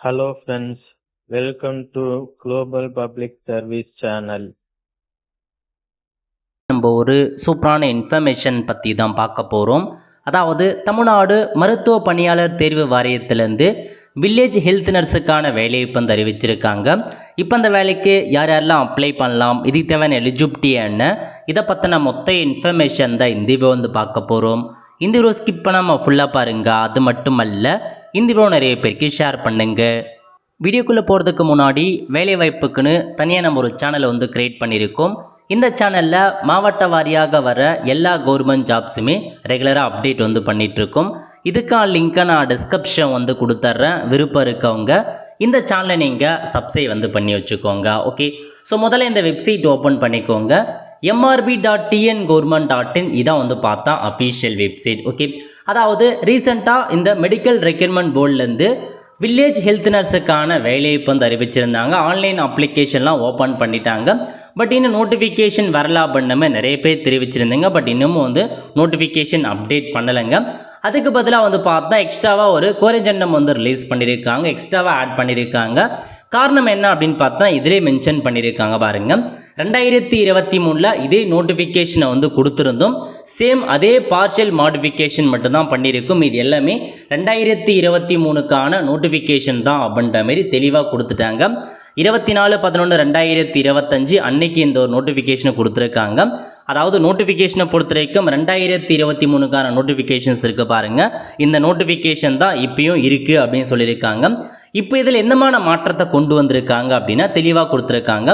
Hello friends, welcome to Global Public Service Channel. நம்ம ஒரு சூப்பரான இன்ஃபர்மேஷன் பற்றி தான் பார்க்க போகிறோம் அதாவது தமிழ்நாடு மருத்துவ பணியாளர் தேர்வு வாரியத்திலேருந்து வில்லேஜ் ஹெல்த் நர்ஸுக்கான வேலையை இப்போ வந்து அறிவிச்சிருக்காங்க. இப்போ அந்த வேலைக்கு யார் யாரெல்லாம் அப்ளை பண்ணலாம் இதுக்கு தேவையான எலிஜிபிலிட்டி என்ன இதை பற்றின மொத்த இன்ஃபர்மேஷன் தான் இந்த வந்து பார்க்க போகிறோம் இந்த ஸ்கிப் பண்ணாமல் ஃபுல்லாக பாருங்கள் அது மட்டுமல்ல இந்த வீடியோ நிறைய பேருக்கு ஷேர் பண்ணுங்க. வீடியோக்குள்ளே போகிறதுக்கு முன்னாடி வேலைவாய்ப்புக்குன்னு தனியாக நம்ம ஒரு சேனலை வந்து க்ரியேட் பண்ணியிருக்கோம். இந்த சேனலில் மாவட்ட வாரியாக வர எல்லா கவர்மெண்ட் ஜாப்ஸுமே ரெகுலராக அப்டேட் வந்து பண்ணிகிட்ருக்கோம் இதுக்கான லிங்க்கை நான் டிஸ்கிரிப்ஷன் வந்து கொடுத்துட்றேன் விருப்பம் இருக்கவங்க இந்த சேனலை நீங்கள் சப்ஸ்கிரைப் வந்து பண்ணி வச்சுக்கோங்க. ஓகே ஸோ முதல்ல இந்த வெப்சைட் ஓப்பன் பண்ணிக்கோங்க. MRB dot TN government dot in இதான் வந்து பார்த்தா அஃபீஷியல் வெப்சைட் ஓகே அதாவது ரீசெண்டாக இந்த மெடிக்கல் ரெக்யூர்மெண்ட் போர்ட்லேருந்து வில்லேஜ் ஹெல்த் நர்ஸுக்கான வேலையை வந்து அறிவிச்சிருந்தாங்க. ஆன்லைன் அப்ளிகேஷன்லாம் ஓப்பன் பண்ணிட்டாங்க. பட் இன்னும் நோட்டிஃபிகேஷன் வரல பண்ணமே நிறைய பேர் தெரிவிச்சிருந்தீங்க. பட் இன்னமும் வந்து நோட்டிஃபிகேஷன் அப்டேட் பண்ணலைங்க. அதுக்கு பதிலாக வந்து பார்த்தா எக்ஸ்ட்ராவாக ஒரு கோரஜெண்டம் வந்து ரிலீஸ் பண்ணியிருக்காங்க எக்ஸ்ட்ராவாக ஆட் பண்ணியிருக்காங்க காரணம் என்ன அப்படின்னு பார்த்தா இதிலே மென்ஷன் பண்ணியிருக்காங்க பாருங்க. ரெண்டாயிரத்தி இருபத்தி மூணில் இதே நோட்டிஃபிகேஷனை வந்து கொடுத்துருந்தோம் சேம் அதே பார்ஷியல் மாடிஃபிகேஷன் மட்டும்தான் பண்ணியிருக்கும். இது எல்லாமே ரெண்டாயிரத்தி இருபத்தி மூணுக்கான நோட்டிஃபிகேஷன் தான் அப்படின்ற மாதிரி தெளிவாக கொடுத்துட்டாங்க. இருபத்தி நாலு பதினொன்று ரெண்டாயிரத்தி இருபத்தஞ்சு அன்னைக்கு இந்த ஒரு நோட்டிஃபிகேஷனை கொடுத்துருக்காங்க. அதாவது நோட்டிஃபிகேஷனை பொறுத்த வரைக்கும் ரெண்டாயிரத்தி இருபத்தி மூணுக்கான நோட்டிஃபிகேஷன்ஸ் இருக்குது பாருங்கள் இந்த நோட்டிஃபிகேஷன் தான் இப்பயும் இருக்குது அப்படின்னு சொல்லியிருக்காங்க. இப்போ இதில் எந்தமான மாற்றத்தை கொண்டு வந்திருக்காங்க அப்படின்னா தெளிவாக கொடுத்துருக்காங்க.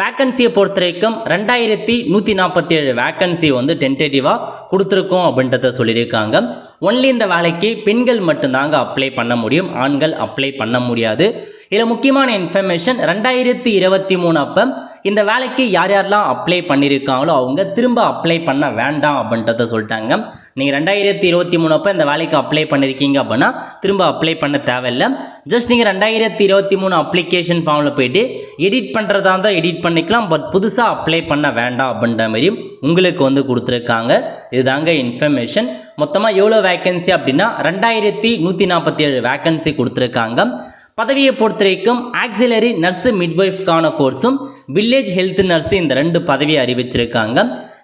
வேக்கன்சியை பொறுத்த வரைக்கும் ரெண்டாயிரத்தி நூற்றி நாற்பத்தி ஏழு வேக்கன்சி வந்து டென்டேட்டிவாக கொடுத்துருக்கோம் அப்படின்றத சொல்லியிருக்காங்க. ஒன்லி இந்த வேலைக்கு பெண்கள் மட்டும்தாங்க அப்ளை பண்ண முடியும் ஆண்கள் அப்ளை பண்ண முடியாது. இதில் முக்கியமான இன்ஃபர்மேஷன் ரெண்டாயிரத்தி இருபத்தி மூணு அப்போ இந்த வேலைக்கு யார் யாரெல்லாம் அப்ளை பண்ணியிருக்காங்களோ அவங்க திரும்ப அப்ளை பண்ண வேண்டாம் அப்படின்றத சொல்லிட்டாங்க. நீங்கள் ரெண்டாயிரத்தி இருபத்தி மூணு அப்போ இந்த வேலைக்கு அப்ளை பண்ணியிருக்கீங்க அப்படின்னா திரும்ப அப்ளை பண்ண தேவையில்லை. ஜஸ்ட் நீங்கள் ரெண்டாயிரத்தி இருபத்தி மூணு அப்ளிகேஷன் ஃபார்மில் போயிட்டு எடிட் பண்ணுறதா இருந்தால் எடிட் பண்ணிக்கலாம். பட் புதுசாக அப்ளை பண்ண வேண்டாம் அப்படின்ற மாதிரி உங்களுக்கு வந்து கொடுத்துருக்காங்க. இதுதாங்க இன்ஃபர்மேஷன் மொத்தமாக எவ்வளோ வேக்கன்சி அப்படின்னா ரெண்டாயிரத்தி நூற்றி நாற்பத்தி ஏழு வேக்கன்சி கொடுத்துருக்காங்க. பதவியை பொறுத்த வரைக்கும் ஆக்சிலரி நர்ஸு மிட்வைஃப்கான கோர்ஸும் வில்லேஜ் ஹெல்த் நர்ஸு இந்த ரெண்டு பதவியை அறிவிச்சிருக்காங்க.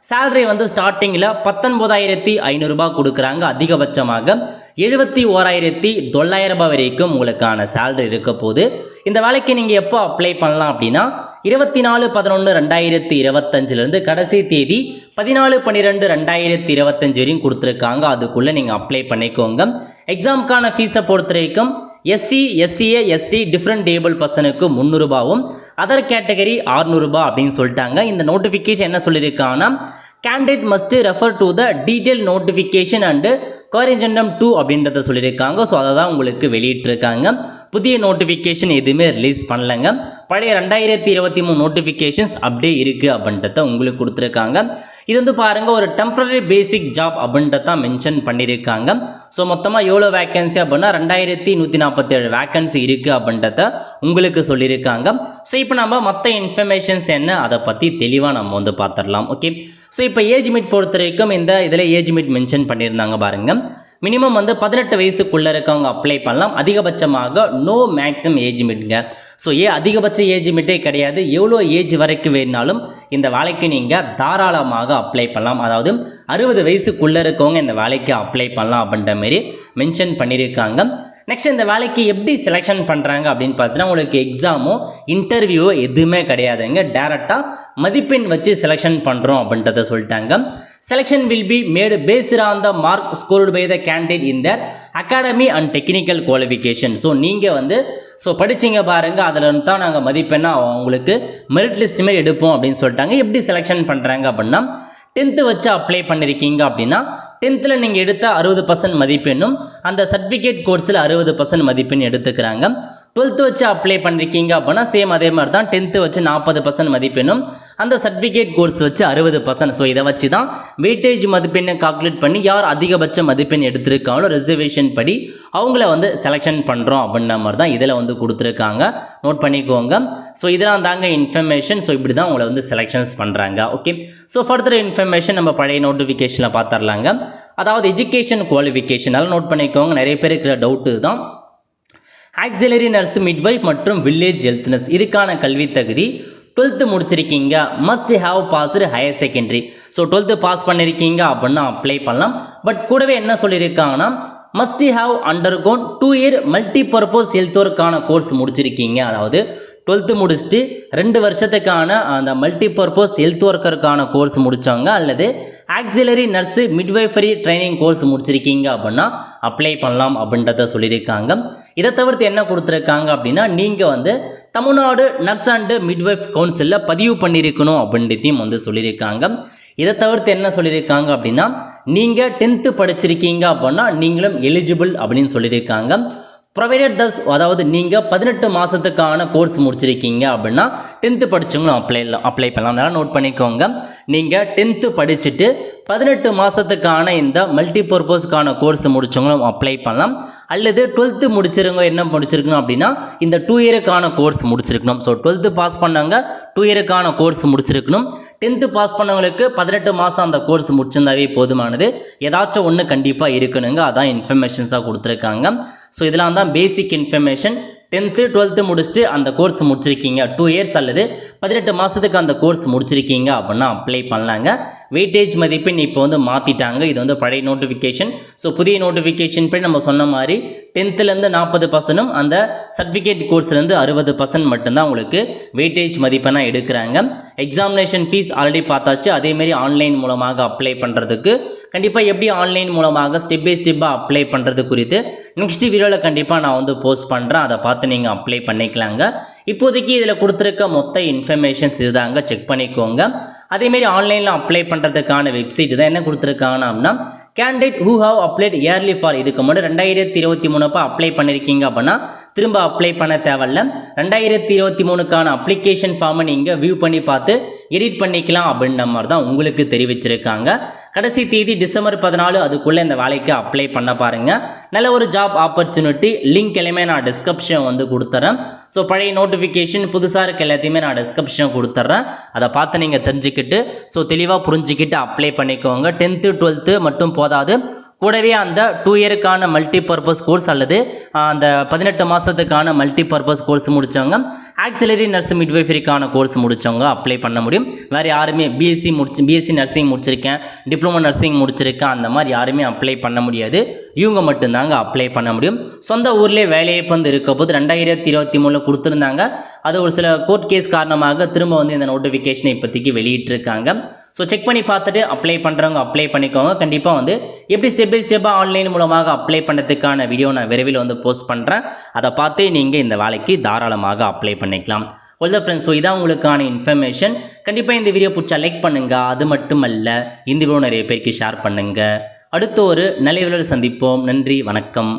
சேலரி வந்து ஸ்டார்டிங்கில் பத்தொன்பதாயிரத்தி ஐநூறுரூபா கொடுக்குறாங்க. அதிகபட்சமாக எழுபத்தி ஓராயிரத்தி தொள்ளாயிரம் ரூபாய் வரைக்கும் உங்களுக்கான சேலரி இருக்க போது இந்த வேலைக்கு நீங்கள் எப்போ அப்ளை பண்ணலாம் அப்படின்னா இருபத்தி நாலு பதினொன்று ரெண்டாயிரத்தி இருபத்தஞ்சிலேருந்து கடைசி தேதி பதினாலு பன்னிரெண்டு ரெண்டாயிரத்தி இருபத்தஞ்சு வரையும் கொடுத்துருக்காங்க. அதுக்குள்ளே நீங்கள் அப்ளை பண்ணிக்கோங்க. எக்ஸாமுக்கான ஃபீஸை பொறுத்த வரைக்கும் எஸ்சி எஸ்சிஏ எஸ்டி டிஃப்ரெண்ட் டேபிள் பர்சனுக்கு முந்நூறுபாவும் அதர் கேட்டகரி ஆறுநூறுபா அப்படின்னு சொல்லிட்டாங்க. இந்த நோட்டிஃபிகேஷன் என்ன சொல்லியிருக்காங்கன்னா candidate must refer to the detail notification and corrigendum two அப்படின்றத சொல்லியிருக்காங்க. ஸோ அதை தான் உங்களுக்கு வெளியிட்டிருக்காங்க. புதிய நோட்டிஃபிகேஷன் எதுவுமே ரிலீஸ் பண்ணலைங்க. பழைய ரெண்டாயிரத்தி இருபத்தி மூணு நோட்டிஃபிகேஷன்ஸ் அப்படியே இருக்குது அப்படின்றத உங்களுக்கு கொடுத்துருக்காங்க. இது வந்து பாருங்கள் ஒரு டெம்பரரி பேசிக் ஜாப் அப்படின்றத தான் மென்ஷன் பண்ணியிருக்காங்க. ஸோ மொத்தமாக எவ்வளோ வேக்கன்சி அப்படின்னா ரெண்டாயிரத்தி நூற்றி நாற்பத்தேழு வேக்கன்சி இருக்குது அப்படின்றத உங்களுக்கு சொல்லியிருக்காங்க. ஸோ இப்போ நம்ம மற்ற இன்ஃபர்மேஷன்ஸ் என்ன அதை பற்றி தெளிவாக நம்ம வந்து பார்த்துடலாம். ஓகே ஸோ இப்போ ஏஜ் மீட் பொறுத்த வரைக்கும் இந்த இதில் ஏஜ் மீட் மென்ஷன் பண்ணியிருந்தாங்க பாருங்கள் மினிமம் வந்து பதினெட்டு வயசுக்குள்ளே இருக்கவங்க அப்ளை பண்ணலாம். அதிகபட்சமாக நோ மேக்ஸிமம் ஏஜ் மிட்டுங்க ஸோ ஏ அதிகபட்ச ஏஜ் மீட்டே கிடையாது? எவ்வளோ ஏஜ் வரைக்கும் வேணாலும் இந்த வேலைக்கு நீங்கள் தாராளமாக அப்ளை பண்ணலாம். அதாவது அறுபது வயசுக்குள்ளே இருக்கவங்க இந்த வேலைக்கு அப்ளை பண்ணலாம் அப்படின்ற மாதிரி மென்ஷன் பண்ணியிருக்காங்க. நெக்ஸ்ட் இந்த வேலைக்கு எப்படி செலெக்ஷன் பண்ணுறாங்க அப்படின்னு பார்த்தீங்கன்னா உங்களுக்கு எக்ஸாமோ இன்டர்வியூவோ எதுவுமே கிடையாதுங்க. டேரெக்டாக மதிப்பெண் வச்சு செலெக்ஷன் பண்ணுறோம் அப்படின்றத சொல்லிட்டாங்க. Selection will be made based on the mark scored by the candidate in the academy and technical qualification so நீங்கள் வந்து ஸோ படிச்சிங்க பாருங்கள் அதில் இருந்து தான் நாங்கள் மதிப்பெண்ணாக உங்களுக்கு மெரிட் லிஸ்ட் மாரி எடுப்போம் அப்படின்னு சொல்லிட்டாங்க. எப்படி செலெக்ஷன் பண்ணுறாங்க அப்படின்னா டென்த்து வச்சு அப்ளை பண்ணியிருக்கீங்க அப்படின்னா டென்த்தில் நீங்கள் எடுத்த அறுபது பர்சன்ட் மதிப்பெண்ணும் அந்த சர்டிஃபிகேட் கோர்ஸில் அறுபது பர்சன்ட் மதிப்பெண் எடுத்துக்கிறாங்க. டுவெல்த்து வச்சு அப்ளை பண்ணியிருக்கீங்க அப்படின்னா சேம் அதே மாதிரி தான் டென்த்து வச்சு நாற்பது பர்சன்ட் மதிப்பெண்ணும். அந்த சர்டிஃபிகேட் கோர்ஸ் வச்சு அறுபது பர்சன்ட் ஸோ இதை வச்சு தான் வெயிட்டேஜ் மதிப்பெண்ணை கால்குலேட் பண்ணி யார் அதிகபட்ச மதிப்பெண் எடுத்திருக்காங்களோ ரிசர்வேஷன் படி அவங்கள வந்து செலெக்ஷன் பண்ணுறோம் அப்படின்ற மாதிரி தான் இதில் வந்து கொடுத்துருக்காங்க. நோட் பண்ணிக்கோங்க. ஸோ இதெல்லாம் தாங்க இன்ஃபர்மேஷன் ஸோ இப்படி தான் உங்களை வந்து செலெக்ஷன்ஸ் பண்ணுறாங்க ஓகே ஸோ ஃபர்தர் இன்ஃபர்மேஷன் நம்ம பழைய நோட்டிஃபிகேஷனில் பார்த்துடலாங்க அதாவது எஜுகேஷன் குவாலிஃபிகேஷன் நோட் பண்ணிக்கோங்க. நிறைய பேருக்கு டவுட்டு தான். ஆக்சிலரி நர்ஸ் மிட்வைஃப் மற்றும் வில்லேஜ் ஹெல்த் நர்ஸ் இதுக்கான கல்வி தகுதி டுவெல்த்து முடிச்சிருக்கீங்க. Must have passed higher secondary so twelfth pass பண்ணியிருக்கீங்க அப்படின்னா அப்ளை பண்ணலாம். பட் கூடவே என்ன சொல்லியிருக்காங்கன்னா must have undergone two year multi purpose health ஒர்க்கான course முடிச்சிருக்கீங்க. அதாவது டுவெல்த்து முடிச்சுட்டு ரெண்டு வருஷத்துக்கான அந்த மல்டி பர்பஸ் ஹெல்த் ஒர்க்கருக்கான கோர்ஸ் முடித்தாங்க அல்லது auxiliary nurse midwifery training course முடிச்சிருக்கீங்க அப்படின்னா அப்ளை பண்ணலாம் அப்படின்றத சொல்லியிருக்காங்க. இதை தவிர்த்து என்ன கொடுத்துருக்காங்க அப்படின்னா நீங்கள் வந்து தமிழ்நாடு நர்ஸ் அண்டு மிட்வைஃப் கவுன்சிலில் பதிவு பண்ணியிருக்கணும் அப்படின்றதையும் வந்து சொல்லியிருக்காங்க. இதை தவிர்த்து என்ன சொல்லியிருக்காங்க அப்படின்னா நீங்கள் டென்த்து படிச்சிருக்கீங்க அப்படின்னா நீங்களும் எலிஜிபிள் அப்படின்னு சொல்லியிருக்காங்க. ப்ரொவைடட் தஸ் அதாவது நீங்கள் பதினெட்டு மாதத்துக்கான கோர்ஸ் முடிச்சிருக்கீங்க அப்படின்னா டென்த்து படிச்சவங்களும் அப்ளை அப்ளை பண்ணலாம். அதனால் நோட் பண்ணிக்கோங்க. நீங்கள் டென்த்து படிச்சுட்டு பதினெட்டு மாதத்துக்கான இந்த மல்டி பர்பஸ்க்கான கோர்ஸ் முடிச்சவங்களும் அப்ளை பண்ணலாம். அல்லது டுவெல்த்து முடிச்சிருங்க என்ன முடிச்சிருக்கணும் அப்படின்னா இந்த டூ இயருக்கான கோர்ஸ் முடிச்சிருக்கணும். ஸோ டுவெல்த்து பாஸ் பண்ணாங்க டூ இயருக்கான கோர்ஸ் முடிச்சிருக்கணும். டென்த்து பாஸ் பண்ணவங்களுக்கு பதினெட்டு மாதம் அந்த கோர்ஸ் முடிச்சிருந்தாவே போதுமானது. ஏதாச்சும் ஒன்று கண்டிப்பாக இருக்கணுங்க. அதான் இன்ஃபர்மேஷன்ஸாக கொடுத்துருக்காங்க. ஸோ இதெல்லாம் தான் பேசிக் இன்ஃபர்மேஷன் டென்த்து டுவெல்த்து முடிச்சுட்டு அந்த கோர்ஸ் முடிச்சிருக்கீங்க. டூ இயர்ஸ் அல்லது பதினெட்டு மாதத்துக்கு அந்த கோர்ஸ் முடிச்சிருக்கீங்க அப்படின்னா அப்ளை பண்ணலாங்க. வெயிட்டேஜ் மதிப்பெண் இப்போ வந்து மாற்றிட்டாங்க இது வந்து பழைய நோட்டிஃபிகேஷன் ஸோ புதிய நோட்டிஃபிகேஷன் படி நம்ம சொன்ன மாதிரி டென்த்துலேருந்து நாற்பது பர்சனும் அந்த சர்டிஃபிகேட் கோர்ஸ்லேருந்து அறுபது பர்சன்ட் மட்டும்தான் உங்களுக்கு வெயிட்டேஜ் மதிப்பெண்ணாக எடுக்கிறாங்க. எக்ஸாமினேஷன் ஃபீஸ் ஆல்ரெடி பார்த்தாச்சு. அதேமாரி ஆன்லைன் மூலமாக அப்ளை பண்ணுறதுக்கு கண்டிப்பாக எப்படி ஆன்லைன் மூலமாக ஸ்டெப் பை ஸ்டெப்பாக அப்ளை பண்ணுறது குறித்து நெக்ஸ்ட் வீடியோவில் கண்டிப்பாக நான் வந்து போஸ்ட் பண்ணுறேன் அதை பார்த்து நீங்கள் அப்ளை பண்ணிக்கலாங்க. இப்போதைக்கு இதில் கொடுத்துருக்க மொத்த இன்ஃபர்மேஷன்ஸ் இதுதாங்க. செக் பண்ணிக்கோங்க. அதேமாரி ஆன்லைனில் அப்ளை பண்ணுறதுக்கான வெப்சைட் தான் என்ன கொடுத்துருக்காங்கன்னா அப்படின்னா candidate who have applied early for இதுக்கு முன்னாடி ரெண்டாயிரத்தி இருபத்தி மூணுப்போ அப்ளை பண்ணியிருக்கீங்க அப்படின்னா திரும்ப அப்ளை பண்ண தேவையில்ல. ரெண்டாயிரத்தி இருபத்தி மூணுக்கான அப்ளிகேஷன் ஃபார்மை நீங்கள் வியூ பண்ணி பார்த்து எடிட் பண்ணிக்கலாம் அப்படின்ற மாதிரி தான் உங்களுக்கு தெரிவிச்சிருக்காங்க. கடைசி தேதி டிசம்பர் பதினாலு அதுக்குள்ளே இந்த வேலைக்கு அப்ளை பண்ண பாருங்கள் நல்ல ஒரு ஜாப் ஆப்பர்ச்சுனிட்டி லிங்க் எல்லாமே நான் டிஸ்கிரிப்ஷன் வந்து கொடுத்துட்றேன் ஸோ பழைய நோட்டிஃபிகேஷன் புதுசாக இருக்க எல்லாத்தையுமே நான் டிஸ்கிரிப்ஷன் கொடுத்துட்றேன் அதை பார்த்து நீங்கள் தெரிஞ்சுக்கிட்டு ஸோ தெளிவாக புரிஞ்சுக்கிட்டு அப்ளை பண்ணிக்கோங்க. டென்த்து டுவெல்த்து மட்டும் போதாது. கூடவே அந்த டூ இயருக்கான மல்டி பர்பஸ் கோர்ஸ் அல்லது அந்த பதினெட்டு மாதத்துக்கான மல்டி பர்பஸ் கோர்ஸ் முடித்தவங்க ஆக்சிலரி நர்ஸ் மிட்வைஃபரிக்கான கோர்ஸ் முடித்தவங்க அப்ளை பண்ண முடியும். வேறு யாருமே பிஎஸ்சி முடிச்சு பிஎஸ்சி நர்சிங் முடிச்சிருக்கேன் டிப்ளமோ நர்சிங் முடிச்சிருக்கேன் அந்த மாதிரி யாருமே அப்ளை பண்ண முடியாது. இவங்க மட்டும்தாங்க அப்ளை பண்ண முடியும். சொந்த ஊர்லேயே வேலையை வந்து இருக்க போது ரெண்டாயிரத்தி இருபத்தி மூணில் கொடுத்துருந்தாங்க. அது ஒரு சில கோர்ட் கேஸ் காரணமாக திரும்ப வந்து இந்த நோட்டிஃபிகேஷனை இப்போதைக்கு வெளியிட்டிருக்காங்க. ஸோ செக் பண்ணி பார்த்துட்டு அப்ளை பண்ணுறவங்க அப்ளை பண்ணிக்கோங்க. கண்டிப்பாக வந்து எப்படி ஸ்டெப் பை ஸ்டெப்பாக ஆன்லைன் மூலமாக அப்ளை பண்ணுறதுக்கான வீடியோ நான் விரைவில் வந்து போஸ்ட் பண்ணுறேன் அதை பார்த்து நீங்கள் இந்த வேலைக்கு தாராளமாக அப்ளை பண்ணிக்கலாம். ஒல்த ஃப்ரெண்ட்ஸ் ஸோ இதான் உங்களுக்கான இன்ஃபர்மேஷன் கண்டிப்பாக இந்த வீடியோ பிடிச்சா லைக் பண்ணுங்கள் அது மட்டும் அல்ல இந்த வீடியோ நிறைய பேருக்கு ஷேர் பண்ணுங்கள் அடுத்த ஒரு நல்ல சந்திப்போம். நன்றி வணக்கம்.